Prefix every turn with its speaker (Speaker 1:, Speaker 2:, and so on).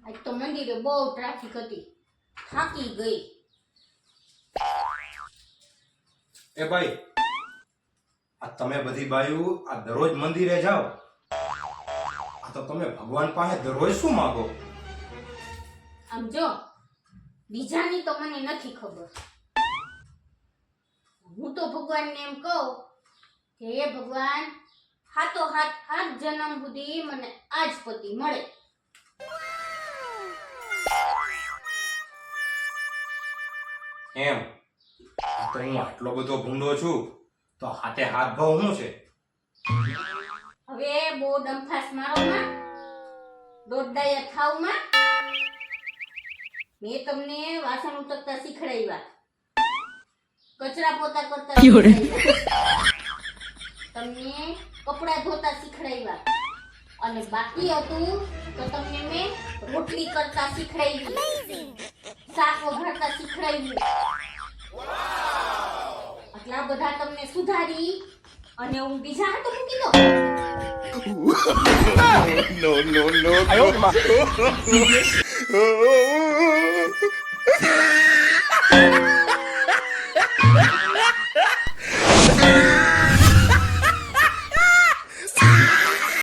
Speaker 1: આજ તો મંદિરે બહુ ટ્રાફિક હતી થાકી ગઈ
Speaker 2: એ ભાઈ આ તમે બધી બાયુ આ દરરોજ મંદિરે જાઓ આ તો તમે ભગવાન પાસે દરરોજ શું માગો
Speaker 1: આમ જો બીજાની તો મને નથી ખબર હું તો ભગવાનને એમ કહું કે હે ભગવાન હાથો હાથ હાથ જન્મ સુધી મને આજ પતિ મળે.
Speaker 2: એમ? તો હું આટલો બધો ભૂંડો છું તો હાથે હાથ ભાવ શું છે?
Speaker 1: હવે બહુ ડંફાસ મારોમાં થાવમાં. મેં તમને વાસણ ઉતરતા શીખડાવ્યા. કચરા પોતા કરતા કપડા ધોતા શીખડાવ્યા. અને બાકી હતું તો તમને મેં રોટલી કરતા શીખડાવી. શાક વઘારતા શીખડાવ્યું. આટલા બધા તમને સુધારી અને હું બીજા હાથ મૂકી દો
Speaker 3: નો નો નો.